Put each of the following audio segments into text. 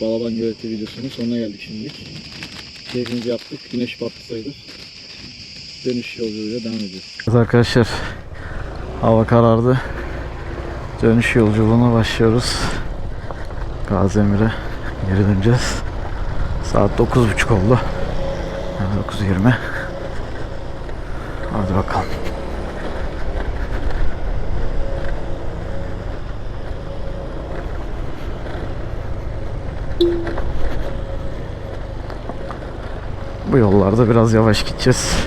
Balaban Göleti videosunun sonuna geldik şimdilik. Keyfimizi yaptık. Güneş battı sayılır. Dönüş yolculuğuyla devam edeceğiz. Arkadaşlar. Hava karardı. Dönüş yolculuğuna başlıyoruz. Gaziemir'e geri döneceğiz. Saat 9.30 oldu. Yani 9.20. Hadi bakalım. Bu yollarda biraz yavaş gideceğiz.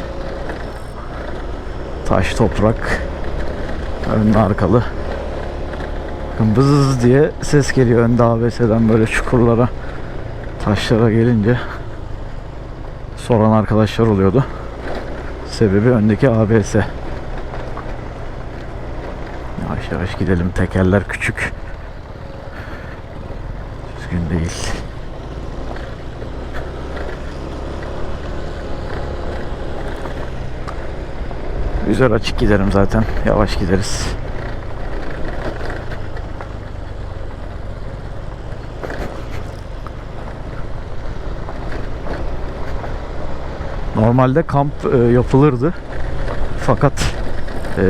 Taş, toprak, önlü arkalı. Bızız diye ses geliyor önde ABS'den böyle çukurlara, taşlara gelince soran arkadaşlar oluyordu. Sebebi öndeki ABS. Yavaş yavaş gidelim. Tekerler küçük. Düzgün değil. Güzel açık giderim zaten. Yavaş gideriz. Normalde kamp e, yapılırdı. Fakat e,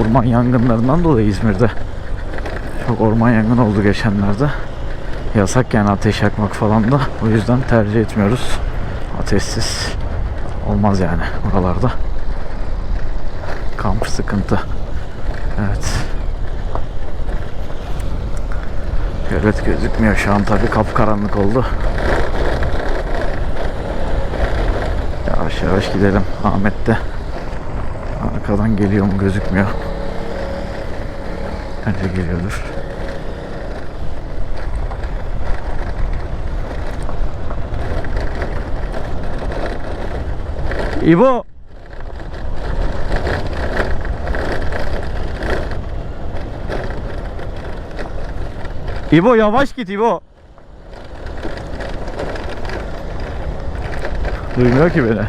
orman yangınlarından dolayı İzmir'de çok orman yangını oldu geçenlerde. Yasak yani ateş yakmak falan da. O yüzden tercih etmiyoruz. Ateşsiz olmaz yani buralarda. Kamp sıkıntı. Evet. Gölet gözükmüyor şu an tabi kapkaranlık oldu. Yavaş yavaş gidelim. Ahmet de arkadan geliyor mu gözükmüyor. Bence geliyordur. İbo. İbo yavaş git İbo. Duymuyor ki beni.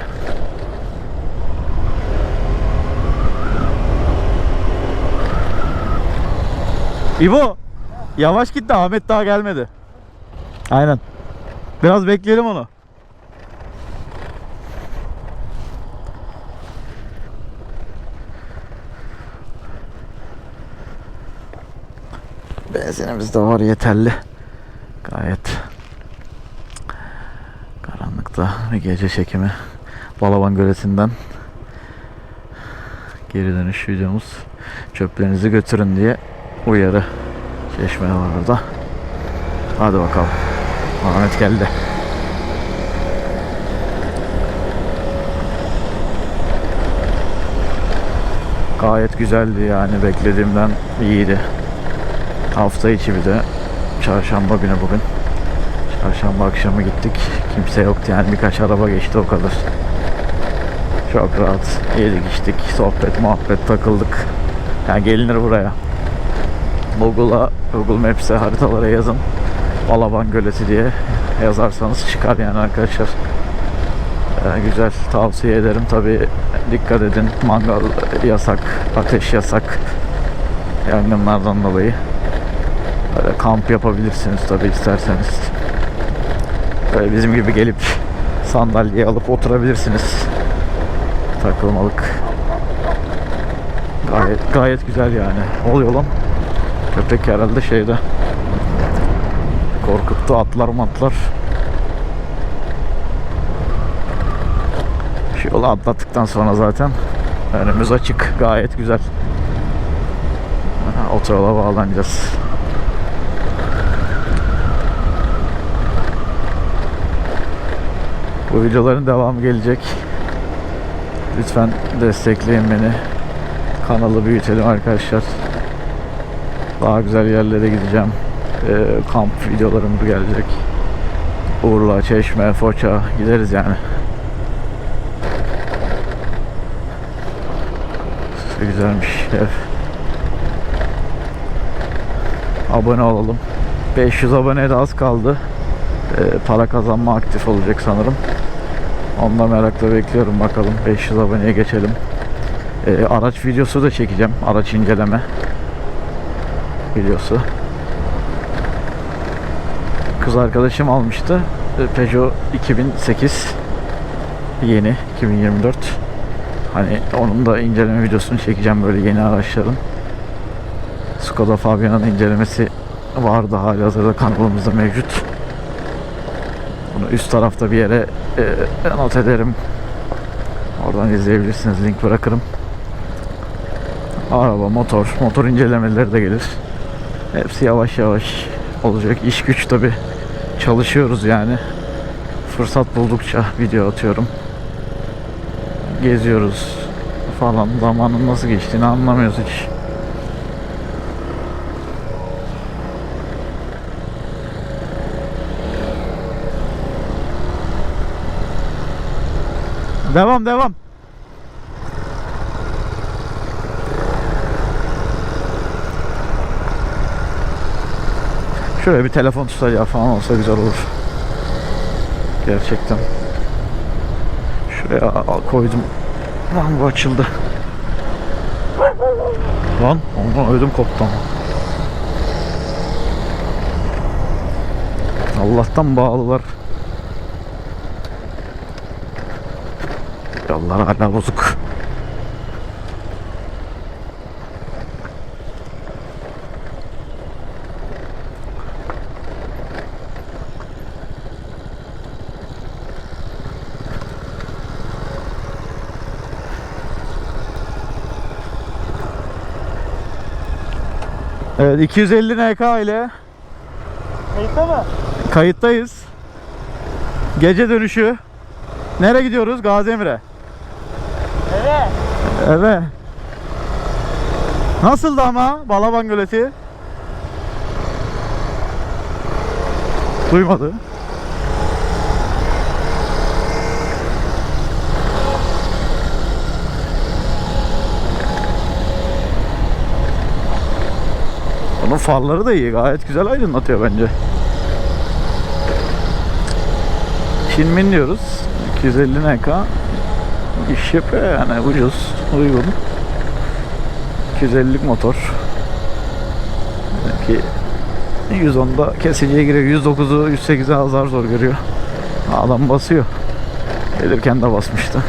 İbo yavaş git de Ahmet daha gelmedi. Aynen. Biraz bekleyelim onu. Benzinimiz de var yeterli. Gayet karanlıkta bir gece çekimi. Balaban Göleti'nden geri dönüş videomuz. Çöplerinizi götürün diye uyarı. Çeşme var orada. Hadi bakalım. Ahmet geldi. Gayet güzeldi yani beklediğimden iyiydi. Hafta içi bir de çarşamba günü bugün. Çarşamba akşamı gittik. Kimse yoktu yani birkaç araba geçti o kadar. Çok rahat yedik içtik sohbet muhabbet takıldık. Yani gelinir buraya. Google'a Google Maps'e haritalara yazın. Balaban Göleti diye yazarsanız çıkar yani arkadaşlar. Ee, güzel tavsiye ederim. Tabi dikkat edin mangal yasak, ateş yasak yangınlardan dolayı. Kamp yapabilirsiniz tabi isterseniz. Böyle bizim gibi gelip sandalye alıp oturabilirsiniz. Takılmalık. Gayet gayet güzel yani. Oluyor lan? Köpek herhalde şeyde. Korkuttu atlar matlar. Şu yolu atlattıktan sonra zaten önümüz açık. Gayet güzel. Otoyola bağlanacağız. Bu videoların devamı gelecek. Lütfen destekleyin beni. Kanalı büyütelim arkadaşlar. Daha güzel yerlere gideceğim. Ee, kamp videolarım gelecek. Urla, Çeşme, Foça gideriz yani. Güzelmiş ev. Abone olalım. 500 aboneye de az kaldı. Ee, para kazanma aktif olacak sanırım. Onu da merakla bekliyorum bakalım. 500 aboneye geçelim. Ee, araç videosu da çekeceğim. Araç inceleme videosu. Kız arkadaşım almıştı. E, Peugeot 2008 yeni 2024. Hani onun da inceleme videosunu çekeceğim böyle yeni araçların. Skoda Fabia'nın incelemesi vardı hali hazırda kanalımızda mevcut. Üst tarafta bir yere e, not ederim. Oradan izleyebilirsiniz. Link bırakırım. Araba, motor, motor incelemeleri de gelir. Hepsi yavaş yavaş olacak. İş güç tabi çalışıyoruz yani. Fırsat buldukça video atıyorum. Geziyoruz falan. Zamanın nasıl geçtiğini anlamıyoruz hiç. Devam devam. Şöyle bir telefon tutacağı falan olsa güzel olur. Gerçekten. Şuraya koydum. Lan bu açıldı. Lan ondan ödüm koptu ama. Allah'tan bağlılar. Yollar hala bozuk. Evet 250 NK ile Kayıtta mı? kayıttayız. Gece dönüşü. Nereye gidiyoruz? Gazi Emir'e. Evet. Evet. Nasıldı ama Balaban Göleti? Duymadı. Onun farları da iyi. Gayet güzel aydınlatıyor bence. Çinmin diyoruz. 250 NK. İş yapıyor yani ucuz, uygun. 250'lik motor. Ki 110'da kesiciye giriyor. 109'u 108'e azar zor görüyor. Adam basıyor. Gelirken de basmıştı.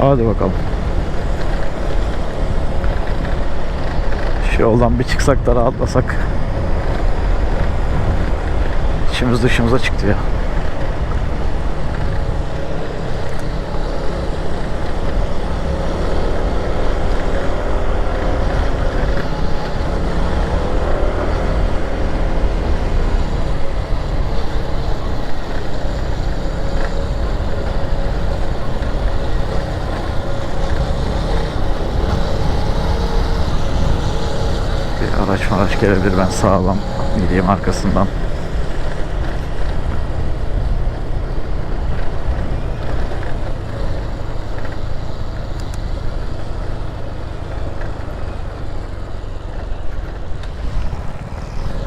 Hadi bakalım. Yoldan bir çıksak da rahatlasak. İçimiz dışımıza çıktı ya. Bir araç gelebilir ben sağlam gideyim arkasından.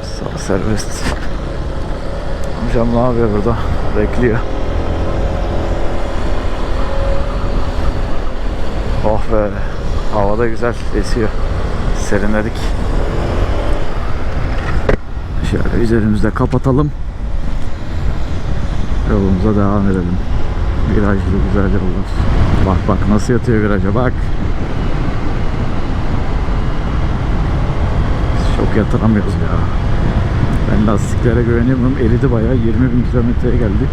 Sağ serbest. Amcam ne yapıyor burada? Bekliyor. Oh be. Hava da güzel esiyor. Serinledik. Şöyle üzerimizde kapatalım. Yolumuza devam edelim. Virajlı güzel yollar. Bak bak nasıl yatıyor viraja bak. Çok yatıramıyoruz ya. Ben lastiklere güveniyorum. Eridi bayağı 20 bin kilometreye geldi.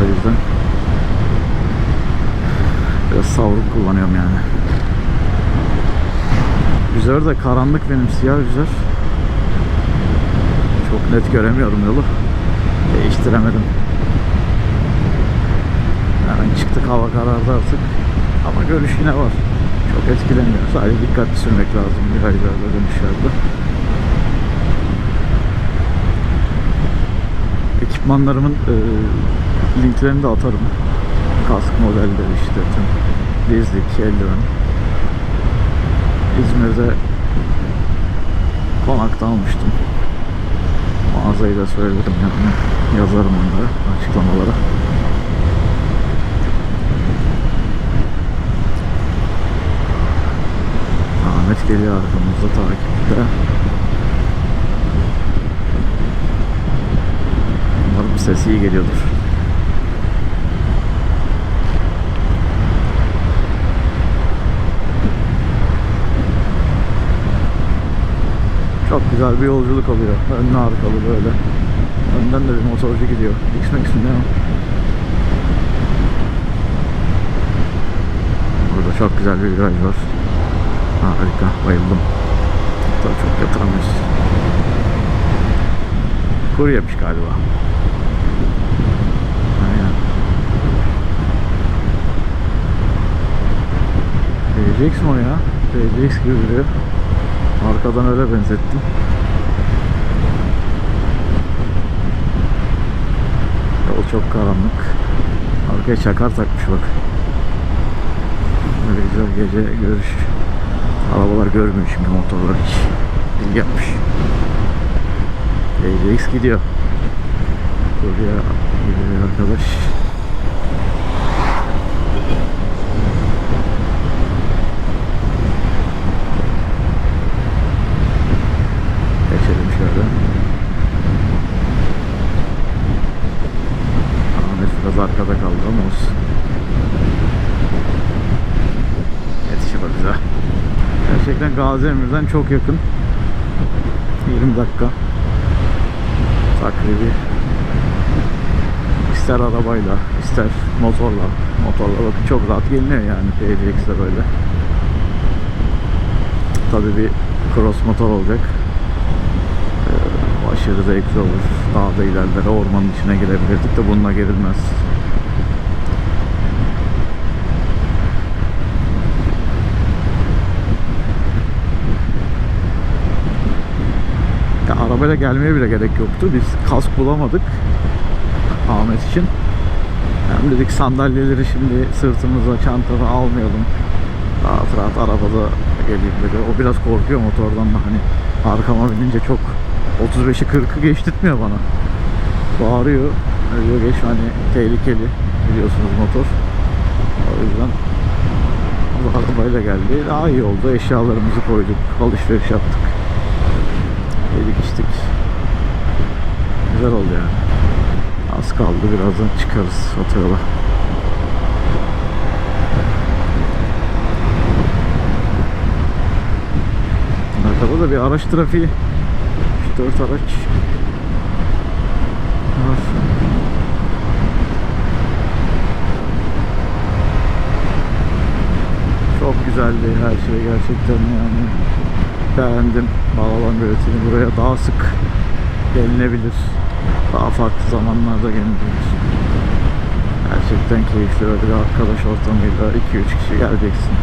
O yüzden biraz savruk kullanıyorum yani. Güzel de karanlık benim siyah güzel. Çok net göremiyorum yolu. Değiştiremedim. Yani çıktık hava karardı artık. Ama görüş yine var. Çok etkilemiyor. Sadece dikkatli sürmek lazım virajlarda dönüşlerde. Ekipmanlarımın e, linklerini de atarım. Kask modelleri işte tüm dizlik, eldiven. İzmir'de konakta almıştım. Mağazayı da söylerim yani. Yazarım onları açıklamalara. Ahmet geliyor arkamızda takipte. Umarım sesi iyi geliyordur. Çok güzel bir yolculuk oluyor. Önlü arkalı böyle. Önden de bir motorcu gidiyor. X-Max mi ne o? Burada çok güzel bir viraj var. Harika, bayıldım. Hatta çok yatıramıyoruz. Kur yemiş galiba. Aynen. PCX mi o ya? PCX gibi duruyor. Arkadan öyle benzettim. Çok karanlık. Arkaya çakar takmış bak. Böyle güzel gece görüş. Arabalar görmüyor şimdi motorlar hiç. İyi yapmış. PCX gidiyor. Buraya gidiyor arkadaş. Geçelim şöyle. Ahmet biraz arkada kaldı ama olsun. Yetişir o bize. Gerçekten Gazi Emir'den çok yakın. 20 dakika. Takribi. İster arabayla, ister motorla. Motorla bakın çok rahat geliniyor yani PCX'de böyle. Tabii bir cross motor olacak. Ee, aşırı zevkli olur. Dağda ilerlere ormanın içine girebilirdik de bununla girilmez. Ya arabayla gelmeye bile gerek yoktu. Biz kask bulamadık. Ahmet için. Hem dedik sandalyeleri şimdi sırtımıza, çantada almayalım. Rahat rahat arabada geleyim dedi. O biraz korkuyor motordan da hani arkama binince çok 35'i 40'ı geçtirtmiyor bana. Bağırıyor. Diyor geç hani tehlikeli biliyorsunuz motor. O yüzden arabayla geldi. Daha iyi oldu. Eşyalarımızı koyduk. Alışveriş yaptık. Yedik içtik. Güzel oldu yani. Az kaldı. Birazdan çıkarız otoyola. Arkada da bir araç trafiği. 3-4 araç var. Çok güzeldi her şey gerçekten yani. Beğendim. Bağlan göletini buraya daha sık gelinebilir. Daha farklı zamanlarda gelinebilir. Gerçekten keyifli böyle bir arkadaş ortamıyla 2-3 kişi geleceksin.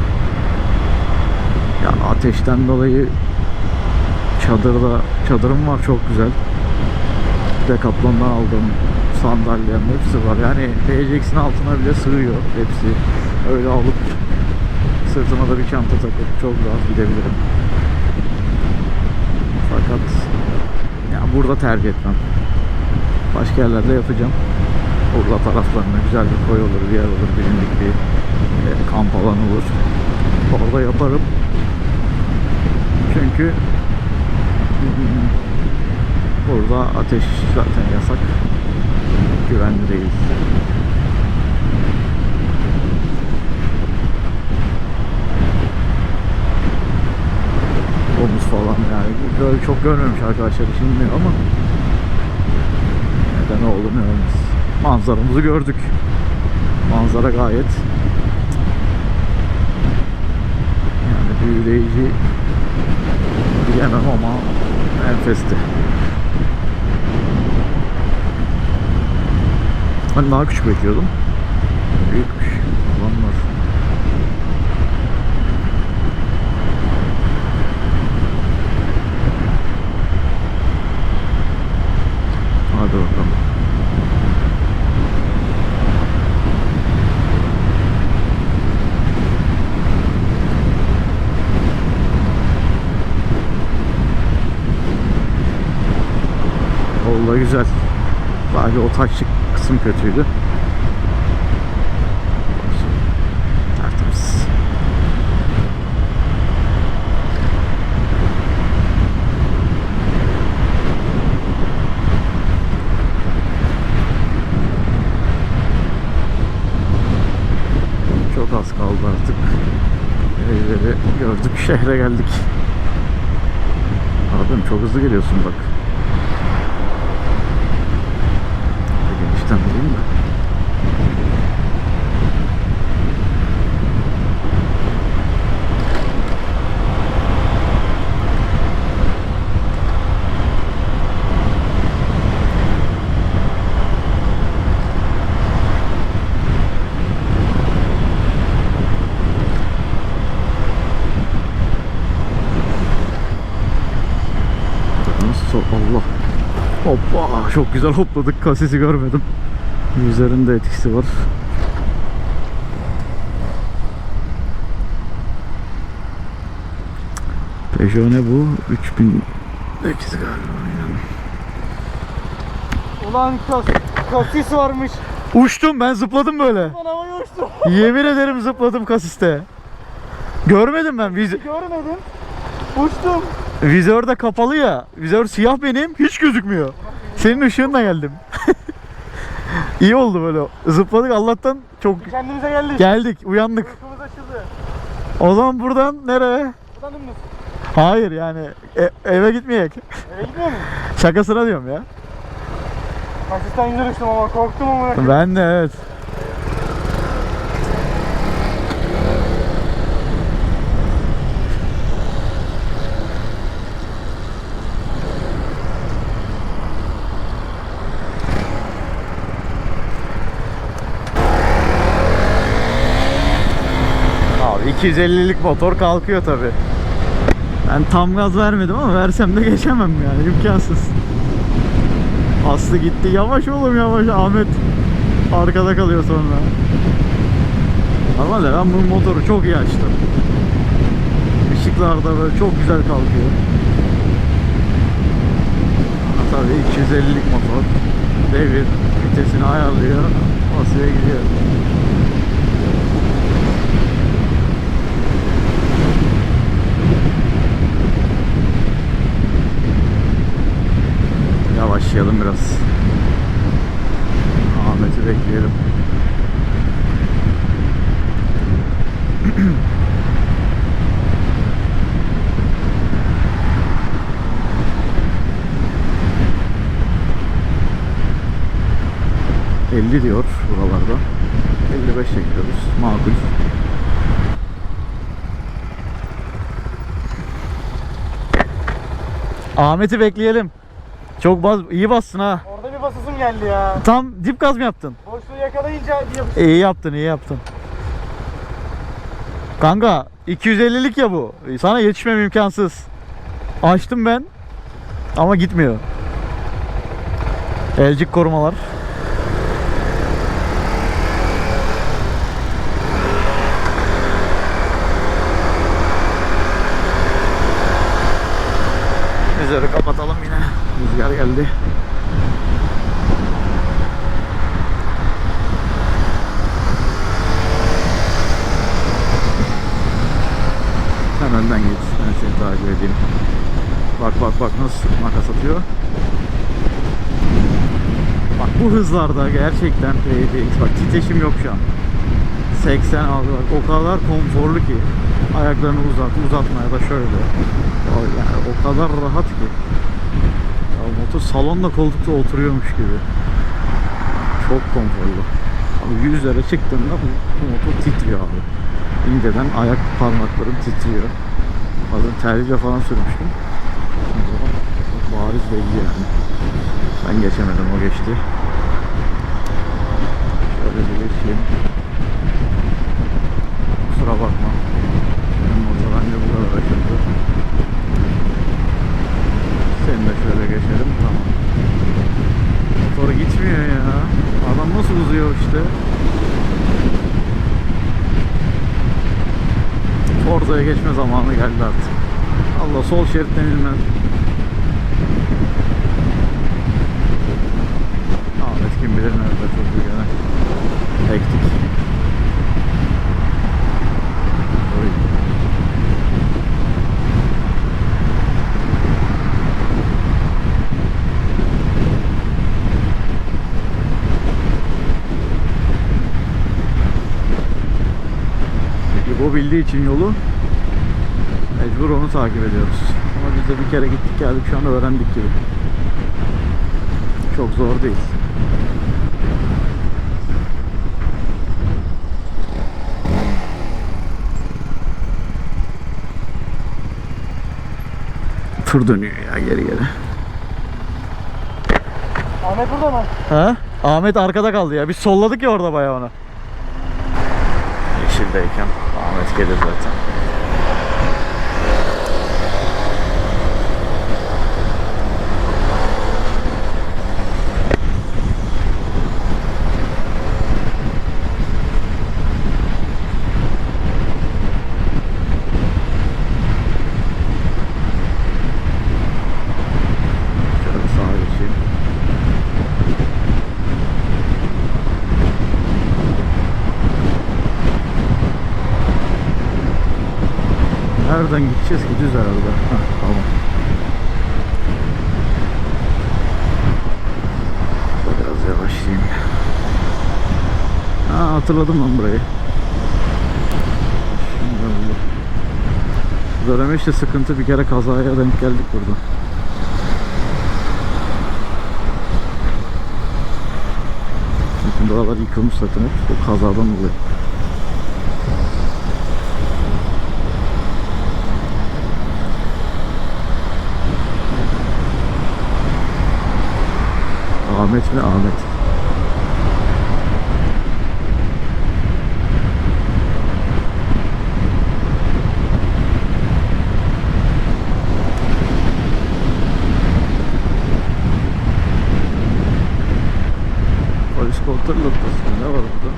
Ya ateşten dolayı çadırda çadırım var çok güzel. Decathlon'dan aldığım sandalyem hepsi var. Yani PCX'in altına bile sığıyor hepsi. Öyle alıp sırtıma da bir çanta takıp çok rahat gidebilirim. Fakat ya burada tercih etmem. Başka yerlerde yapacağım. Urla taraflarında güzel bir koy olur, bir yer olur, bilindik bir e, kamp alanı olur. Orada yaparım. Çünkü hmm, burada ateş zaten yasak. Güvenli değil. Domuz falan yani böyle çok görmemiş arkadaşlar için bilmiyorum ama neden olur ne olmaz. Manzaramızı gördük. Manzara gayet yani büyüleyici diyemem ama enfesti. Ben daha küçük bekliyordum. Büyükmüş. Olanlar. Hadi bakalım. Yolda güzel. Sadece o taşlık kısım kötüydü. Tertemiz. Çok az kaldı artık. Evleri gördük, şehre geldik. Abim çok hızlı geliyorsun bak. Bir Genişten alayım da. Nasıl Allah. Hoppa çok güzel hopladık kasisi görmedim. Yüzlerinde etkisi var. Peugeot ne bu? 3000 etkisi galiba. aynen. Ulan kas, kasis varmış. Uçtum ben zıpladım böyle. Ulan havaya uçtum. Yemin ederim zıpladım kasiste. Görmedim ben. Viz Görmedim. Uçtum. Vizör de kapalı ya. Vizör siyah benim. Hiç gözükmüyor. Senin ışığınla geldim. İyi oldu böyle. Zıpladık Allah'tan çok Kendimize geldik. geldik. Uyandık. Uykumuz açıldı. O zaman buradan nereye? Buradan dümdüz. Hayır yani e- eve gitmeyek. Eve gitmiyor muyum? Şakasına diyorum ya. Güzel uçtum ama korktum ama. Ben de evet. Abi 250'lik motor kalkıyor tabi. Ben tam gaz vermedim ama versem de geçemem yani imkansız. Aslı gitti. Yavaş oğlum yavaş Ahmet. Arkada kalıyor sonra. Normalde ben bu motoru çok iyi açtım. Işıklarda böyle çok güzel kalkıyor. Ama tabii 250'lik motor. Devir vitesini ayarlıyor. Basıyor gidiyor. Yavaşlayalım biraz. Ahmet'i bekleyelim. ...50 diyor buralarda. 55 gidiyoruz. Makul. Ahmet'i bekleyelim. Çok bas, iyi bassın ha. Orada bir basasım geldi ya. Tam dip gaz mı yaptın? Boşluğu yakalayınca yapıştı. İyi yaptın, iyi yaptın. Kanka 250'lik ya bu. Sana yetişmem imkansız. Açtım ben. Ama gitmiyor. Elcik korumalar. Üzeri kapatalım yine. Rüzgar geldi. Sen önden git. Ben seni takip edeyim. Bak bak bak nasıl makas atıyor. Bak bu hızlarda gerçekten PDX bak titreşim yok şu an. 80 abi bak o kadar konforlu ki ayaklarını uzat uzatmaya da şöyle. Ya Yani o kadar rahat ki. Motor salonda koltukta oturuyormuş gibi. Çok konforlu. Abi 100 lira çıktığında bu, motor titriyor abi. İnceden ayak parmaklarım titriyor. Bazen terliğiyle falan sürmüştüm. Çok bariz belli yani. Ben geçemedim o geçti. Şöyle bir geçeyim. Kusura bakma. Benim motor anca bu kadar açıldı. Seni de şöyle geçelim tamam. Motor gitmiyor ya. Adam nasıl uzuyor işte. Forza'ya geçme zamanı geldi artık. Allah sol şeritten inmez. kim bilir nerede çocuğu gene. Ektik. İbo bildiği için yolu mecbur onu takip ediyoruz. Ama biz de bir kere gittik geldik şu an öğrendik gibi. Çok zor değil. Tur dönüyor ya geri geri. Ahmet burada mı? Ha? Ahmet arkada kaldı ya. Biz solladık ya orada bayağı onu. Yeşildeyken Ahmet gelir zaten. Şöyle gideceğiz ki düz herhalde. Heh, tamam. Biraz yavaşlayayım. Ha hatırladım lan burayı. Şimdi oldu. Döneme işte sıkıntı bir kere kazaya denk geldik burada. Çünkü buralar yıkılmış zaten hep. Bu kazadan dolayı. Ahmet mi? Ahmet. Polis kontrol noktası ne var burada?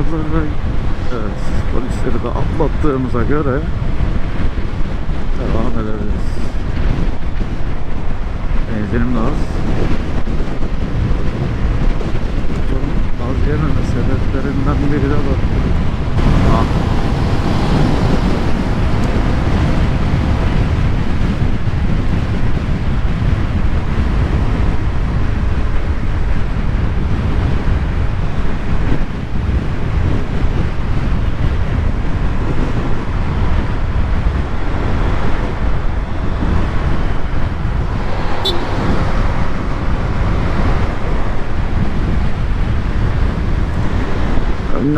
Buraları evet, polisleri de atlattığımıza göre devam edebiliriz. Benzinim de az. Az yememe sebeplerinden biri de bu. Ah.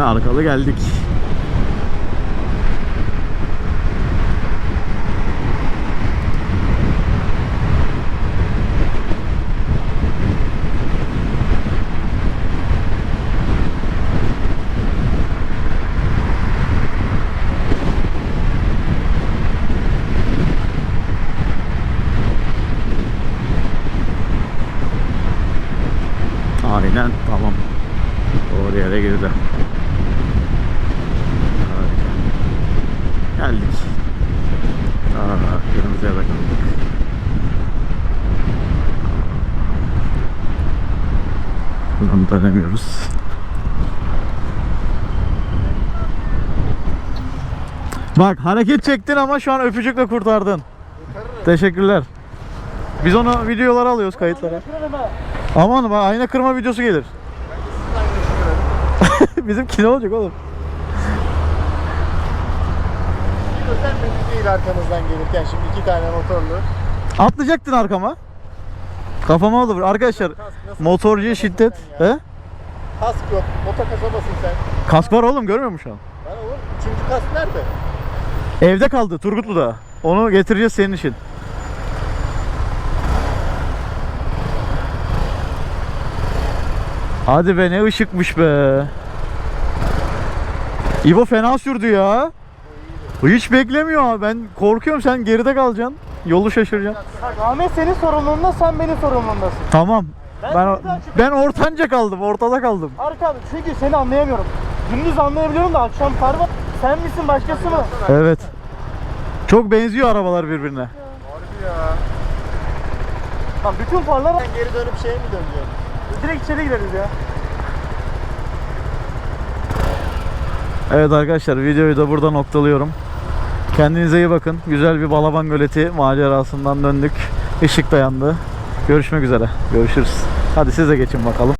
Arkalı geldik. Aynen tamam. Doğru yere girdi. Harika. Geldik. Da kaldık. Buradan dönemiyoruz. Bak hareket çektin ama şu an öpücükle kurtardın. Teşekkürler. Biz onu videolara alıyoruz kayıtlara. Aman ayna kırma videosu gelir. Bizimki ne olacak oğlum? Sen beni değil arkanızdan gelirken şimdi iki tane motorlu. Atlayacaktın arkama. Kafama oldu. Arkadaşlar motorcuya şiddet. He? Kask yok. Motor kasabasın sen. Kask var oğlum görmüyor musun şu an? Lan oğlum üçüncü kask nerede? Evde kaldı Turgutlu'da. Onu getireceğiz senin için. Hadi be ne ışıkmış be. İbo fena sürdü ya. Hiç beklemiyor ha. Ben korkuyorum sen geride kalacaksın. Yolu şaşıracaksın. Bak Ahmet senin sorumluluğunda sen benim sorumluluğundasın. Tamam. Ben Ben ben ortanca kaldım. Ortada kaldım. Arkan çünkü seni anlayamıyorum. Gündüz anlayabiliyorum da akşam kar var. Sen misin başkası mı? Evet. Çok benziyor arabalar birbirine. Harbi ya. Lan bütün farlar Sen geri dönüp şeye mi döneceksin? direkt içeri gireriz ya. Evet arkadaşlar videoyu da burada noktalıyorum. Kendinize iyi bakın. Güzel bir Balaban Göleti macerasından döndük. Işık dayandı. Görüşmek üzere. Görüşürüz. Hadi siz de geçin bakalım.